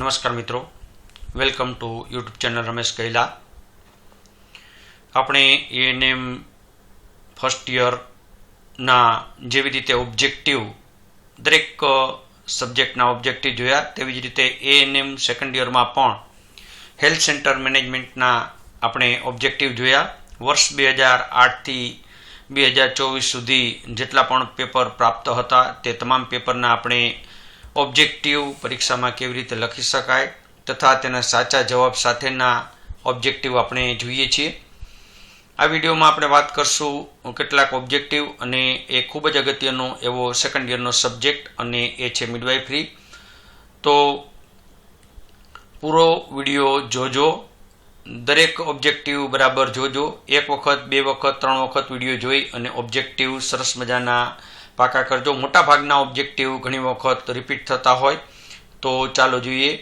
નમસ્કાર મિત્રો. Welcome to YouTube channel Ramesh Kaila. આપણે એએનએમ ફર્સ્ટ યરના જેવી રીતે ઓબ્જેક્ટિવ દરેક સબ્જેક્ટના ઓબ્જેક્ટિવ જોયા, તેવી જ રીતે એએનએમ સેકન્ડ યરમાં પણ હેલ્થ સેન્ટર મેનેજમેન્ટના આપણે ઓબ્જેક્ટિવ જોયા. વર્ષ બે હજાર આઠથી બે હજાર ચોવીસ સુધી જેટલા પણ પેપર પ્રાપ્ત હતા, તે તમામ પેપરના આપણે ઓબ્જેક્ટિવ પરીક્ષામાં કેવી રીતે લખી શકાય તથા તેના સાચા જવાબ સાથેના ઓબ્જેક્ટિવ આપણે જોઈએ છીએ. આ વિડીયોમાં આપણે વાત કરશું કેટલાક ઓબ્જેક્ટિવ અને એ ખૂબ જ અગત્યનો એવો સેકન્ડ યરનો સબ્જેક્ટ અને એ છે મિડવાઇફરી તો પૂરો વીડિયો જોજો. દરેક ઓબ્જેક્ટિવ બરાબર જોજો. એક વખત, બે વખત, ત્રણ વખત વીડિયો જોઈ અને ઓબ્જેક્ટિવ સરસ મજાના પાકા કરજો. મોટા ભાગના ઓબ્જેક્ટિવ ઘણી વખત રિપીટ થતા હોય. તો ચાલો જોઈએ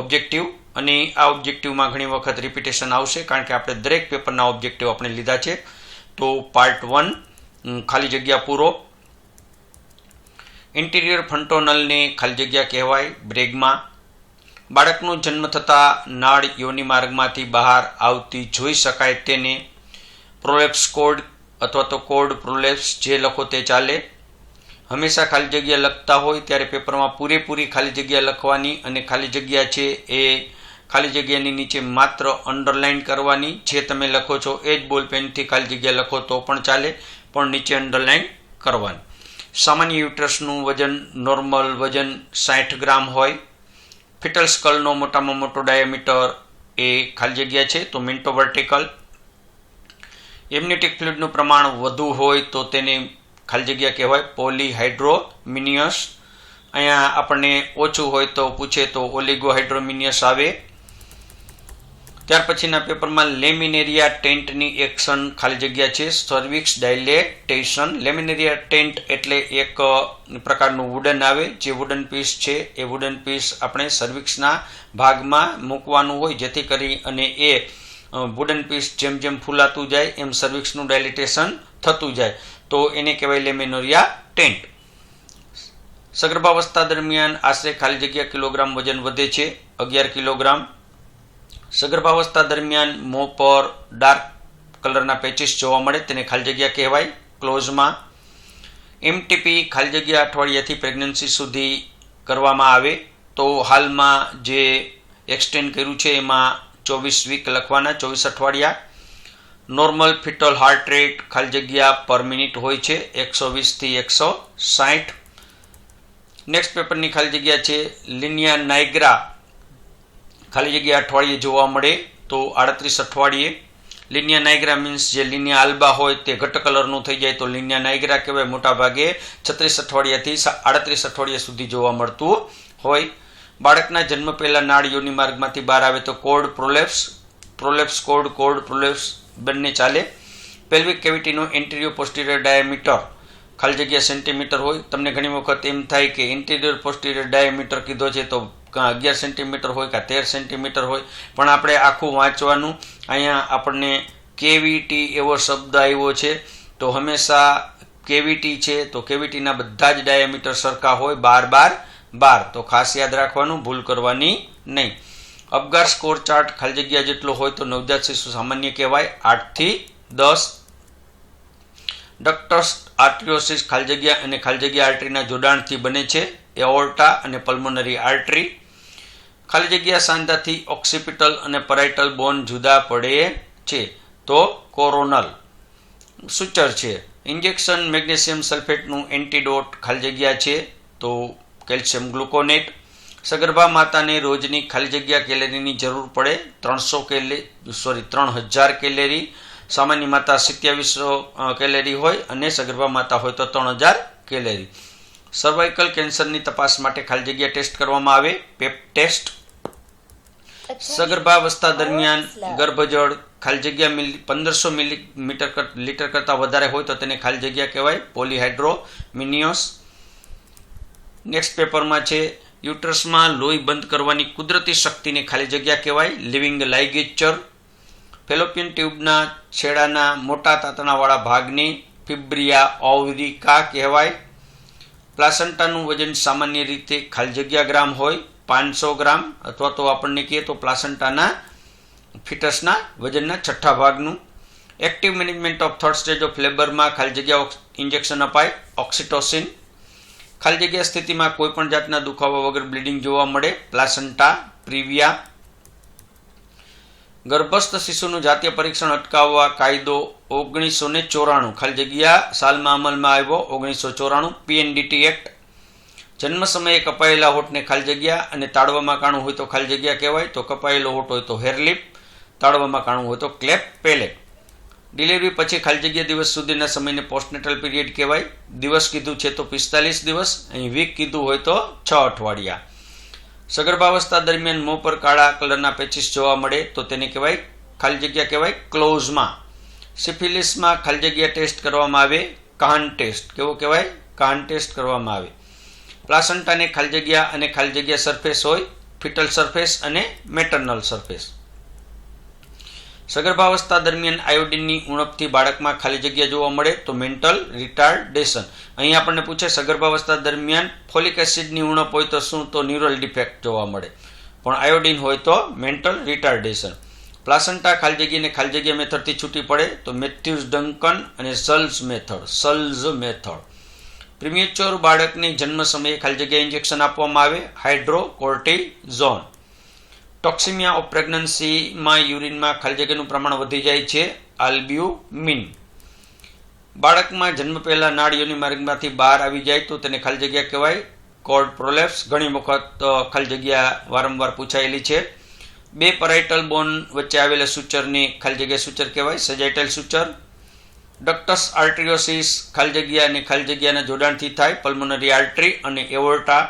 ઓબ્જેક્ટિવ અને આ ઓબ્જેક્ટિવમાં ઘણી વખત રિપીટેશન આવશે, કારણ કે આપણે દરેક પેપરના ઓબ્જેક્ટિવ આપણે લીધા છે. તો પાર્ટ વન ખાલી જગ્યા પૂરો. ઇન્ટિરિયર ફંટોનલને ખાલી જગ્યા કહેવાય બ્રેગમાં બાળકનો જન્મ થતાં નાળ યોની માર્ગમાંથી બહાર આવતી જોઈ શકાય તેને. પ્રોલેપ્સ કોડ અથવા તો કોડ પ્રોલેપ્સ જે લખો તે ચાલે. હંમેશા ખાલી જગ્યા લખતા હોય ત્યારે પેપરમાં પૂરેપૂરી ખાલી જગ્યા લખવાની અને ખાલી જગ્યા છે એ ખાલી જગ્યાની નીચે માત્ર અંડરલાઇન કરવાની. જે તમે લખો છો એ જ બોલપેનથી ખાલી જગ્યા લખો તો પણ ચાલે, પણ નીચે અંડરલાઇન કરવાની. સામાન્ય યુટ્રસનું વજન નોર્મલ વજન સાઠ ગ્રામ હોય. ફિટલ સ્કલનો મોટામાં મોટો ડાયામીટર એ ખાલી જગ્યા છે, તો મિન્ટો વર્ટિકલ એમ્યુનિટિક ફ્લુઇડનું પ્રમાણ વધુ હોય તો તેને ખાલી જગ્યા કહેવાય પોલીહાઇડ્રોમિનિયસ. અહીંયા આપણને ઓછું હોય તો પૂછે તો ઓલિગોહાઇડ્રોમિનિયસ આવે. ત્યાર પછીના પેપરમાં લેમિનેરિયા ટેન્ટની એક્શન ખાલી જગ્યા છે સર્વિક્સ ડાયલેટેશન લેમિનેરિયા ટેન્ટ એટલે એક પ્રકારનું વુડન આવે. જે વુડન પીસ છે, એ વુડન પીસ આપણે સર્વિક્સના ભાગમાં મૂકવાનું હોય, જેથી કરી અને એ વુડન પીસ જેમ જેમ ફૂલાતું જાય, એમ સર્વિક્સનું ડાયલિટેશન થતું જાય. તો એને કહેવાય લેમિનોરિયા ટેન્ટ. સગર્ભાવસ્થા દરમિયાન આશરે ખાલી જગ્યા કિલોગ્રામ વજન વધે છે, અગિયાર કિલોગ્રામ. સગર્ભાવસ્થા દરમિયાન મોં પર ડાર્ક કલરના પેચીસ જોવા મળે, તેને ખાલી જગ્યા કહેવાય ક્લોઝમાં. એમટીપી ખાલી જગ્યા અઠવાડિયાથી પ્રેગ્નન્સી સુધી કરવામાં આવે. તો હાલમાં જે એક્સટેન્ડ કર્યું છે, એમાં ચોવીસ વીક લખવાના, ચોવીસ અઠવાડિયા. નોર્મલ ફિટલ હાર્ટ રેટ ખાલી જગ્યા પર મિનિટ હોય છે, એકસો વીસથી એકસો સાઠ નેક્સ્ટ પેપરની ખાલી જગ્યા છે લિનિયા નાઇગ્રા ખાલી જગ્યા અઠવાડિયે જોવા મળે, તો આડત્રીસ અઠવાડિયે. લિનિયા નાઇગ્રા મીન્સ જે લિનિયા આલ્બા હોય તે ઘટ કલરનું થઈ જાય, તો લિનિયા નાઇગ્રા કહેવાય મોટા ભાગે છત્રીસ અઠવાડિયાથી આડત્રીસ અઠવાડિયા સુધી જોવા મળતું હોય. બાળકના જન્મ પહેલાં નાળ માર્ગમાંથી બહાર આવે તો cord prolapse prolapse cord cord prolapse. બંને ચાલે. પેલ્વિક કેવિટીનો ઇન્ટિરિયર પોસ્ટિરિયર ડાયામીટર ખાલી જગ્યા સેન્ટીમીટર હોય. તમને ઘણી વખત એમ થાય કે ઇન્ટિરિયર પોસ્ટિરિયર ડાયામીટર કીધો છે તો અગિયાર સેન્ટીમીટર હોય કે તેર સેન્ટીમીટર હોય. પણ આપણે આખું વાંચવાનું. અહીંયા આપણને કેવીટી એવો શબ્દ આવ્યો છે. તો હંમેશા કેવિટી છે. તો કેવિટીના બધા જ ડાયામીટર સરખા હોય. બાર બાર બાર. તો ખાસ યાદ રાખવાનું, ભૂલ કરવાની નહીં. અબગાર સ્કોર ચાર્ટ ખાલી જગ્યા જેટલો હોય તો નવજાત શિશુ સામાન્ય કહેવાય. આઠથી દસ. ડક્ટર્સ આર્ટ્રિયોસિસ ખાલી જગ્યા અને ખાલી જગ્યા આર્ટરીના જોડાણથી બને છે. એઓર્ટા અને પલ્મોનરી આર્ટરી ખાલી જગ્યા સાંધાથી ઓક્સિપિટલ અને પરાઇટલ બોન જુદા પડે છે. તો કોરોનલ સૂચર છે. ઇન્જેક્શન મેગ્નેશિયમ સલ્ફેટનું એન્ટીડોટ ખાલી જગ્યા છે. તો કેલ્શિયમ ગ્લુકોનેટ સગર્ભા માતાને રોજની ખાલી જગ્યા કેલેરીની જરૂર પડે. ત્રણસો કેલે સોરી ત્રણ હજાર કેલેરી. સામાન્ય માતા સિત્યાવીસો કેલેરી હોય અને સગર્ભા માતા હોય તો ત્રણ હજાર કેલેરી. સર્વાઇકલ કેન્સરની તપાસ માટે ખાલી જગ્યા ટેસ્ટ કરવામાં આવે. પેપ ટેસ્ટ. સગર્ભાવસ્થા દરમિયાન ગર્ભજળ ખાલી જગ્યા મિલી પંદરસો મિલીમીટર લીટર કરતાં વધારે હોય તો તેને ખાલી જગ્યા કહેવાય. પોલીહાઇડ્રોમિનિયસ. નેક્સ્ટ પેપરમાં છે યુટ્રસમાં લોહી બંધ કરવાની કુદરતી શક્તિને ખાલી જગ્યા કહેવાય, લિવિંગ લાઇગેચર ફેલોપિયન ટ્યુબના છેડાના મોટા તાતણાવાળા ભાગને ફિબ્રિયા ઓવરિકા કહેવાય. પ્લાસન્ટાનું વજન સામાન્ય રીતે ખાલી જગ્યા ગ્રામ હોય, પાંચસો ગ્રામ, અથવા તો આપણને કહીએ તો પ્લાસન્ટાના ફિટસના વજનના છઠ્ઠા ભાગનું. Active management of third stage of લેબરમાં ખાલી જગ્યા ઇન્જેક્શન અપાય, ઓક્સિટોસિન. ખાલી જગ્યા સ્થિતિમાં કોઈ પણ જાતના દુખાવા વગર બ્લીડિંગ જોવા મળે. પ્લાસન્ટા પ્રિવિયા ગર્ભસ્થ શિશુનું જાતીય પરીક્ષણ અટકાવવા કાયદો ઓગણીસો ને ચોરાણું. ખાલી જગ્યા સાલમાં અમલમાં આવ્યો ઓગણીસો ચોરાણું પીએનડીટી એક્ટ જન્મ સમયે કપાયેલા હોઠને ખાલી જગ્યા અને તાળવામાં કાણું હોય તો ખાલી જગ્યા કહેવાય. તો કપાયેલો હોઠ હોય તો હેરલિપ તાળવામાં કાણું હોય તો ક્લેપ પેલેટ ડિલિવરી પછી ખાલી જગ્યા દિવસ સુધીના સમયને પોસ્ટનેટલ પીરિયડ કહેવાય. દિવસ કીધું છે તો પિસ્તાલીસ દિવસ, અહીં વીક કીધું હોય તો છ અઠવાડિયા. સગર્ભાવસ્થા દરમિયાન મોં પર કાળા કલરના પેચીસ જોવા મળે તો તેને કહેવાય, ખાલી જગ્યા કહેવાય ક્લોઝમાં સિફિલિસમાં ખાલી જગ્યા ટેસ્ટ કરવામાં આવે, કાન ટેસ્ટ કેવો કહેવાય? કાન ટેસ્ટ કરવામાં આવે. પ્લાસન્ટાને ખાલી જગ્યા અને ખાલી જગ્યા સરફેસ હોય ફિટલ સરફેસ અને મેટર્નલ સરફેસ સગર્ભાવસ્થા દરમિયાન આયોડિનની ઉણપથી બાળકમાં ખાલી જગ્યા જોવા મળે તો મેન્ટલ રિટાર્ડેશન. અહીં આપણને પૂછે, સગર્ભાવસ્થા દરમિયાન ફોલિક એસિડની ઉણપ હોય તો શું? તો ન્યુરલ ડિફેક્ટ જોવા મળે. પણ આયોડિન હોય તો મેન્ટલ રિટાર્ડેશન. પ્લાસન્ટા ખાલી જગ્યાને ખાલી જગ્યા મેથડથી છૂટી પડે તો મેથ્યુઝ ડંકન અને સલ્ઝ મેથડ સલ્ઝ મેથડ. પ્રિમ્યુચ્યોર બાળકને જન્મ સમયે ખાલી જગ્યા ઇન્જેક્શન આપવામાં આવે. હાઇડ્રોકોર્ટિઝોન. ટોક્સિમિયા ઓફ પ્રેગ્નન્સીમાં યુરિનમાં ખાલી જગ્યાનું પ્રમાણ વધી જાય છે આલ્બ્યુમિન બાળકમાં જન્મ પહેલાં નાળીઓની માર્ગમાંથી બહાર આવી જાય તો તેને ખાલી જગ્યા કહેવાય. કોર્ડ પ્રોલેપ્સ ઘણી વખત ખાલી જગ્યા વારંવાર પૂછાયેલી છે. બે પરાઇટલ બોન વચ્ચે આવેલા સૂચરને ખાલી જગ્યા સૂચર કહેવાય સજાઇટલ સૂચર. ડક્ટસ આર્ટ્રિયોસિસ ખાલી જગ્યા અને ખાલી જગ્યાના જોડાણથી થાય પલ્મોનરી આર્ટરી અને એવોર્ટા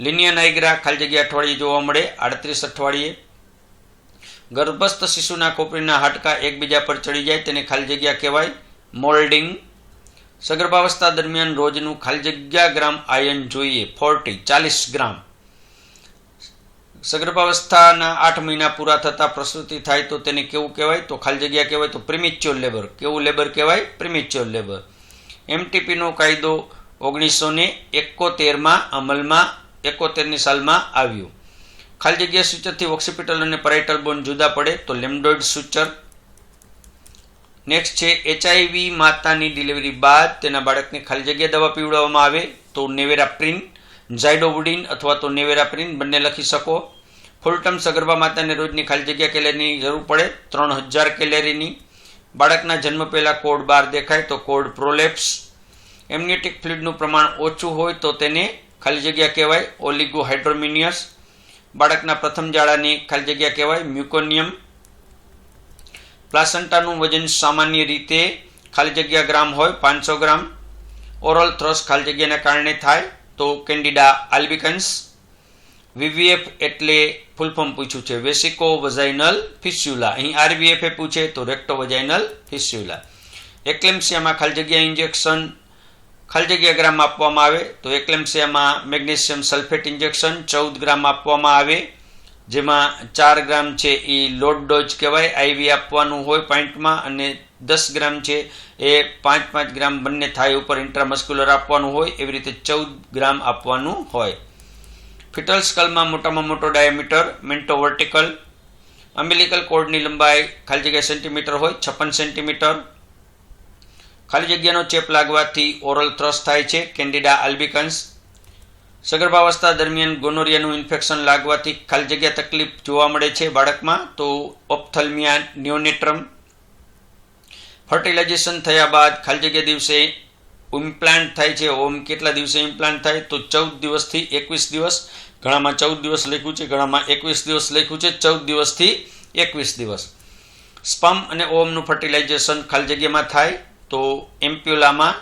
લિનિયન આઈગ્રા ખાલી જગ્યા અઠવાડિયે જોવા મળે. આડત્રીસ અઠવાડિયે. ગર્ભસ્થ શિશુના ખોપરીના હાડકા એકબીજા પર ચડી જાય તેને ખાલી જગ્યા કહેવાય. મોલ્ડિંગ. સગર્ભાવસ્થા દરમિયાન રોજનું ખાલી જગ્યા ગ્રામ આયન જોઈએ. ફોર્ટી, ચાલીસ ગ્રામ. સગર્ભાવસ્થાના આઠ મહિના પૂરા થતાં પ્રસૂતિ થાય તો તેને કેવું કહેવાય? તો ખાલી જગ્યા કહેવાય. તો પ્રિમિચ્યોર લેબર. કેવું લેબર કહેવાય? પ્રિમિચ્યોર લેબર. એમટીપીનો કાયદો ઓગણીસો ને એકોતેરમાં અમલમાં એકોતેરની સાલમાં આવ્યું. ખાલી જગ્યા સૂચરથી ઓક્સિપિટલ અને પરાઇટલ બોન જુદા પડે તો લેમડોઇડ સૂચર નેક્સ્ટ છે એચઆઈવી માતાની ડિલિવરી બાદ તેના બાળકને ખાલી જગ્યા દવા પીવડાવવામાં આવે તો નેવેરાપ્રિન ઝાયડોવુડિન અથવા તો નેવેરાપ્રિન બંને લખી શકો. ફૂલ ટર્મ સગર્ભા માતાને રોજની ખાલી જગ્યા કેલેરીની જરૂર પડે, ત્રણ હજાર કેલેરીની. બાળકના જન્મ પહેલાં કોડ બાર દેખાય તો કોડ પ્રોલેપ્સ. એમનિયોટિક ફ્લુઇડનું પ્રમાણ ઓછું હોય તો તેને ખાલી જગ્યા કહેવાય ઓલિગો હાઇડ્રોમિનિયસ બાળકના પ્રથમ જાળાની ખાલી જગ્યા કહેવાય મ્યુકોનિયમ. પ્લાસન્ટાનું વજન સામાન્ય રીતે ખાલી જગ્યા ગ્રામ હોય, પાંચસો ગ્રામ. ઓરલ થ્રસ ખાલી જગ્યાના કારણે થાય તો કેન્ડિડા આલ્બિકન્સ. વીવીએફ એટલે ફૂલફોર્મ પૂછ્યું છે વેસિકો વજાઇનલ ફિસ્યુલા. અહીં આરવીએફ પૂછે તો રેક્ટો વજાઇનલ ફિસ્યુલા. એક્લેમ્સિયામાં ખાલી જગ્યા ઇન્જેક્શન ખાલી જગ્યા ગ્રામ આપવામાં આવે તો એકલેમ્સિયામાં મેગ્નેશિયમ સલ્ફેટ ઇન્જેક્શન ચૌદ ગ્રામ આપવામાં આવે, જેમાં ચાર ગ્રામ છે એ લોડ ડોઝ કહેવાય આઈવી આપવાનું હોય પોઈન્ટમાં અને દસ ગ્રામ છે એ પાંચ પાંચ ગ્રામ બંને થાઈ ઉપર ઇન્ટ્રામસ્ક્યુલર આપવાનું હોય, એવી રીતે ચૌદ ગ્રામ આપવાનું હોય. ફિટલ સ્કલમાં મોટામાં મોટો ડાયામીટર મિન્ટો વર્ટિકલ અમ્બિલિકલ કોડની લંબાઈ ખાલી જગ્યા સેન્ટીમીટર હોય, છપ્પન સેન્ટીમીટર ખાલી જગ્યાનો ચેપ લાગવાથી ઓરલ થ્રસ થાય છે. કેન્ડિડા આલ્બિકન્સ સગર્ભાવસ્થા દરમિયાન ગોનોરિયાનું ઇન્ફેક્શન લાગવાથી ખાલી જગ્યા તકલીફ જોવા મળે છે બાળકમાં. તો ઓપ્થલ્મિયા ન્યોનેટ્રમ ફર્ટિલાઇઝેશન થયા બાદ ખાલી જગ્યા દિવસે ઇમ્પ્લાન્ટ થાય છે. ઓમ કેટલા દિવસે ઇમ્પ્લાન્ટ થાય? તો ચૌદ દિવસથી એકવીસ દિવસ. ઘણામાં ચૌદ દિવસ લખ્યું છે, ઘણામાં એકવીસ દિવસ લખ્યું છે. ચૌદ દિવસથી એકવીસ દિવસ. સ્પમ અને ઓમનું ફર્ટિલાઇઝેશન ખાલી જગ્યામાં થાય. તો એમ્પ્યુલામાં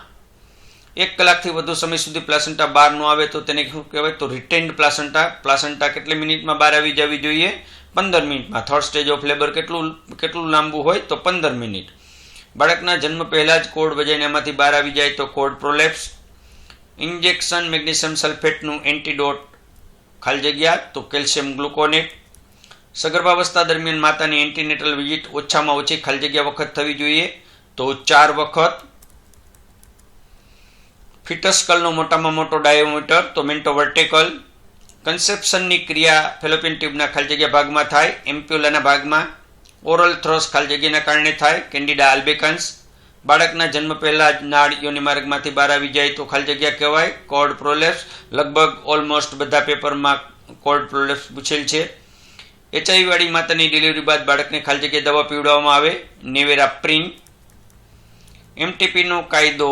એક કલાકથી વધુ સમય સુધી પ્લાસન્ટા બહાર ન આવે તો તેને શું કહેવાય? તો રિટેન્ડ પ્લાસન્ટા. પ્લાસન્ટા કેટલી મિનિટમાં બહાર આવી જવી જોઈએ? પંદર મિનિટમાં. થર્ડ સ્ટેજ ઓફ લેબર કેટલું કેટલું લાંબુ હોય? તો પંદર મિનિટ. બાળકના જન્મ પહેલાં જ કોડ વજાઈને એમાંથી બહાર આવી જાય તો કોડ પ્રોલેપ્સ ઇન્જેક્શન મેગ્નેશિયમ સલ્ફેટનું એન્ટીડોટ ખાલી જગ્યા. તો કેલ્શિયમ ગ્લુકોનેટ સગર્ભાવસ્થા દરમિયાન માતાની એન્ટીનેટલ વિઝિટ ઓછામાં ઓછી ખાલી જગ્યા વખત થવી જોઈએ. તો ચાર વખત ફિટસ્કલનો મોટામાં મોટો ડાયોમીટર તો મેન્ટો વર્ટિકલ કન્સેપ્શનની ક્રિયા ફેલોપિયન ટ્યુબના ખાલી જગ્યા ભાગમાં થાય, એમ્પ્યુલાના ભાગમાં. ઓરલ થ્રોસ ખાલી જગ્યાના કારણે થાય, કેન્ડિડા આલ્બેકન્સ. બાળકના જન્મ પહેલા જ નાળ યોની માર્ગમાંથી બહાર આવી જાય તો ખાલી જગ્યા કહેવાય કોર્ડ પ્રોલેપ્સ. લગભગ ઓલમોસ્ટ બધા પેપરમાં કોર્ડ પ્રોલેપ્સ પૂછેલ છે. એચઆઈવી વાળી માતાની ડિલિવરી બાદ બાળકને ખાલી જગ્યાએ દવા પીવડાવવામાં આવે. નેવેરા પ્રિન. એમટીપીનો કાયદો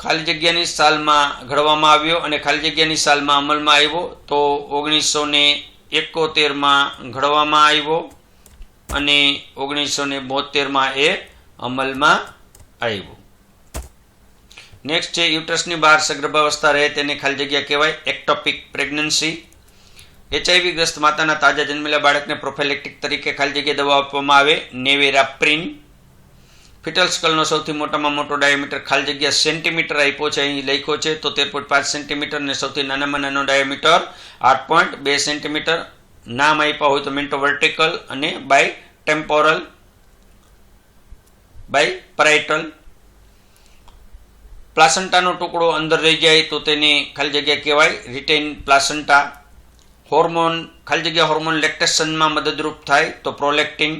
ખાલી જગ્યાની સાલમાં ઘડવામાં આવ્યો અને ખાલી જગ્યાની સાલમાં અમલમાં આવ્યો, તો ઓગણીસો ને એકોતેરમાં ઘડવામાં આવ્યો અને ઓગણીસો ને બોતેરમાં એ અમલમાં આવ્યો. નેક્સ્ટ છે યુટ્રસની બહાર સગર્ભાવસ્થા રહે તેને ખાલી જગ્યા કહેવાય એક્ટોપિક પ્રેગ્નન્સી એચઆઈવી ગ્રસ્ત માતાના તાજા જન્મેલા બાળકને પ્રોફેલેક્ટિક તરીકે ખાલી જગ્યા દવા આપવામાં આવે નેવેરા પ્રિન ફિટલ સ્કલનો સૌથી મોટામાં મોટો ડાયામીટર ખાલી જગ્યા સેન્ટીમીટર આપ્યો છે, અહીં લખ્યો છે, તો તેર પોઈન્ટ પાંચ સેન્ટીમીટર અને સૌથી નાનામાં નાનો ડાયામીટર આઠ પોઈન્ટ બે સેન્ટીમીટર નામ આપ્યા હોય તો મેન્ટો વર્ટિકલ અને બાય ટેમ્પોરલ બાય પરાઇટલ પ્લાસન્ટાનો ટુકડો અંદર રહી જાય તો તેને ખાલી જગ્યા કહેવાય રિટેન પ્લાસન્ટા. હોર્મોન ખાલી જગ્યા હોર્મોન લેક્ટેશનમાં મદદરૂપ થાય તો પ્રોલેક્ટિન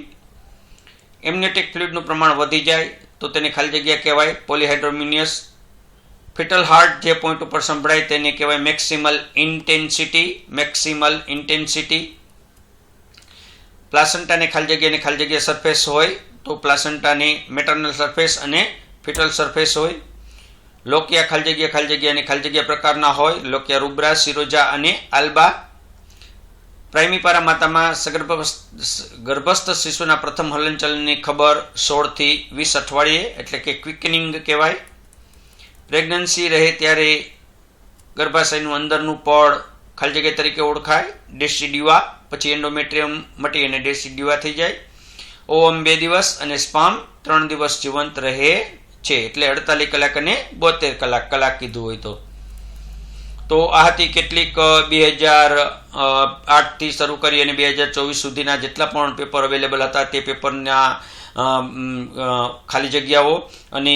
એમ્નિયોટિક ફ્લુઇડનું પ્રમાણ વધી જાય, તો તેને ખાલી જગ્યા કહેવાય પોલિહાઇડ્રોમિનિયસ. ફિટલ હાર્ટ જે પોઈન્ટ ઉપર સંભળાય તેને કહેવાય મેક્સિમલ ઇન્ટેન્સિટી મેક્સિમલ ઇન્ટેન્સિટી. પ્લાસન્ટાને ખાલી જગ્યાની ખાલી જગ્યા સરફેસ હોય, તો પ્લાસન્ટાની મેટર્નલ સરફેસ અને ફિટલ સરફેસ હોય. લોકિયા ખાલી જગ્યા ખાલી જગ્યા અને ખાલી જગ્યા પ્રકારના હોય. લોકિયા રૂબ્રા સિરોજા અને આલ્બા પ્રાઇમીપારા માતામાં સગર્ભ ગર્ભસ્થ શિશુના પ્રથમ હલનચલનની ખબર સોળથી વીસ અઠવાડિયે, એટલે કે ક્વિકનિંગ કહેવાય. પ્રેગ્નન્સી રહે ત્યારે ગર્ભાશયનું અંદરનું પડ ખાલી જગ્યા તરીકે ઓળખાય. ડેસિડ્યુઆ પછી એન્ડોમેટ્રિયમ મટી અને ડેસિડ્યુઆ થઈ જાય. ઓવમ બે દિવસ અને સ્પામ ત્રણ દિવસ જીવંત રહે છે. એટલે અડતાલીસ કલાક અને બોતેર કલાક કલાક કીધું હોય તો. તો આ હતી કેટલીક બે હજાર આઠથી શરૂ કરી અને બે હજાર ચોવીસ સુધીના જેટલા પણ પેપર અવેલેબલ હતા તે પેપરના ખાલી જગ્યાઓ. અને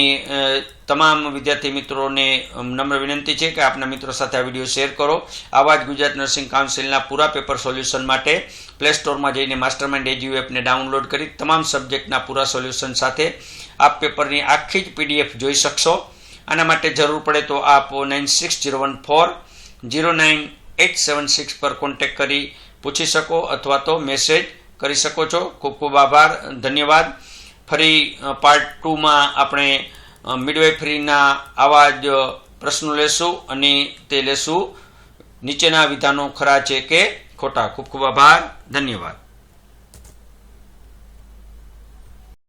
તમામ વિદ્યાર્થી મિત્રોને નમ્ર વિનંતી છે કે આપના મિત્રો સાથે આ વીડિયો શેર કરો. આવા જ ગુજરાત નર્સિંગ કાઉન્સિલના પૂરા પેપર સોલ્યુશન માટે પ્લે સ્ટોરમાં જઈને માસ્ટર માઇન્ડ એજ્યુ એપને ડાઉનલોડ કરી તમામ સબ્જેક્ટના પૂરા સોલ્યુશન સાથે આપ પેપરની આખી જ પીડીએફ જોઈ શકશો. આના માટે જરૂર પડે તો આપ nine six zero one four, zero nine eight seven six પર કોન્ટેક કરી પૂછી શકો અથવા તો મેસેજ કરી શકો છો. ખૂબ ખૂબ આભાર, ધન્યવાદ. ફરી પાર્ટ ટુમાં આપણે મિડવાઇફરીના આવા જ પ્રશ્નો લેશું અને તે લેશું. નીચેના વિધાનો ખરા છે કે ખોટા. ખૂબ ખૂબ આભાર, ધન્યવાદ.